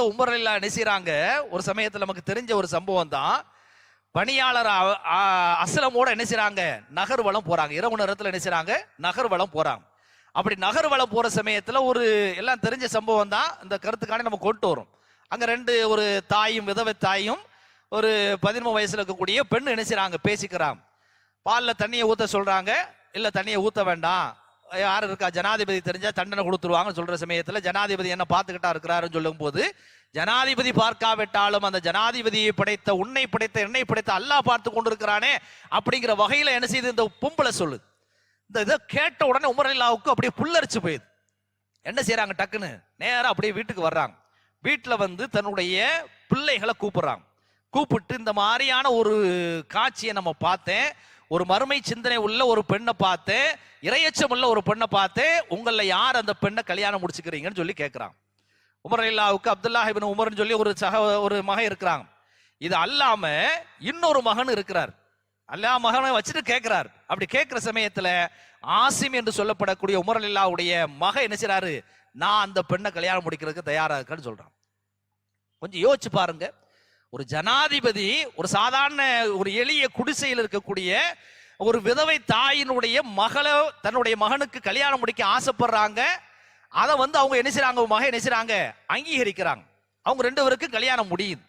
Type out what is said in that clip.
பார்த்த உமர் என்ன ஒரு சமயத்தில் நமக்கு தெரிஞ்ச ஒரு சம்பவம் தான். பணியாளர் அசலமோட என்ன செய்கிறாங்க நகர்வலம் போறாங்க. இரவு நேரத்தில் என்ன செய்கிறாங்க நகர்வலம் போறாங்க. அப்படி நகர்வலம் போற சமயத்தில் ஒரு எல்லாம் தெரிஞ்ச சம்பவம் தான். இந்த கருத்துக்கான நம்ம கொண்டு வரும். அங்க ரெண்டு ஒரு தாயும் விதவை தாயும் ஒரு பதிமூணு வயசுல இருக்கக்கூடிய பெண் என்ன செய்கிறாங்க பேசிக்கிறாங்க. பாலில் தண்ணியை ஊத்த சொல்றாங்க. இல்லை தண்ணியை ஊத்த வேண்டாம். யார் இருக்கா? ஜனாதிபதி தெரிஞ்சா தண்டனை கொடுத்துருவாங்கன்னு சொல்ற சமயத்துல ஜனாதிபதி என்ன பார்த்துக்கிட்டா இருக்கிறாருன்னு சொல்லும் போது ஜனாதிபதி பார்க்காவிட்டாலும் அந்த ஜனாதிபதியை படைத்த உன்னை படைத்த என்னை படைத்த அல்லாஹ் பார்த்து கொண்டிருக்கிறானே அப்படிங்கிற வகையில என்ன செய்யுது இந்த பொம்பளை சொல்லுது. இந்த இதை கேட்ட உடனே உமரில்லாவுக்கு அப்படியே புல்லரிச்சு போயுது. என்ன செய்யறாங்க டக்குன்னு நேரம் அப்படியே வீட்டுக்கு வர்றாங்க. வீட்டில் வந்து தன்னுடைய பிள்ளைகளை கூப்பிடுறாங்க. கூப்பிட்டு இந்த மாதிரியான ஒரு காட்சியை நம்ம பார்த்தேன். ஒரு மறுமை சிந்தனை உள்ள ஒரு பெண்ணை பார்த்தேன் இரையச்சம் உள்ள ஒரு பெண்ணை பார்த்தேன் உங்களில் யார் அந்த பெண்ணை கல்யாணம் முடிச்சுக்கிறீங்கன்னு சொல்லி கேட்குறான். உமர் இல்லாவுக்கு அப்துல்லா இபின் உமர்னு சொல்லி ஒரு சக ஒரு மகன் இருக்கிறாங்க இது அல்லாம இன்னொரு மகன் இருக்கிறார். அல்லா மகனை வச்சுட்டு கேட்கிறார். அப்படி கேட்கிற சமயத்துல ஆசிம் என்று சொல்லப்படக்கூடிய உமர் இல்லாவுடைய மக என்ன செய்றாரு? நான் அந்த பெண்ணை கல்யாணம் முடிக்கிறதுக்கு தயாரா இருக்கேன்னு சொல்றான். கொஞ்சம் யோசிச்சு பாருங்க. ஒரு ஜனாதிபதி ஒரு சாதாரண ஒரு எளிய குடிசையில் இருக்கக்கூடிய ஒரு விதவை தாயினுடைய மகளை தன்னுடைய மகனுக்கு கல்யாணம் முடிக்க ஆசைப்படுறாங்க. அதை வந்து அவங்க என்ன செய்யறாங்க மகன் என்ன செய்யறாங்க அங்கீகரிக்கிறாங்க. அவங்க ரெண்டு பேருக்கும் கல்யாணம் முடியுது.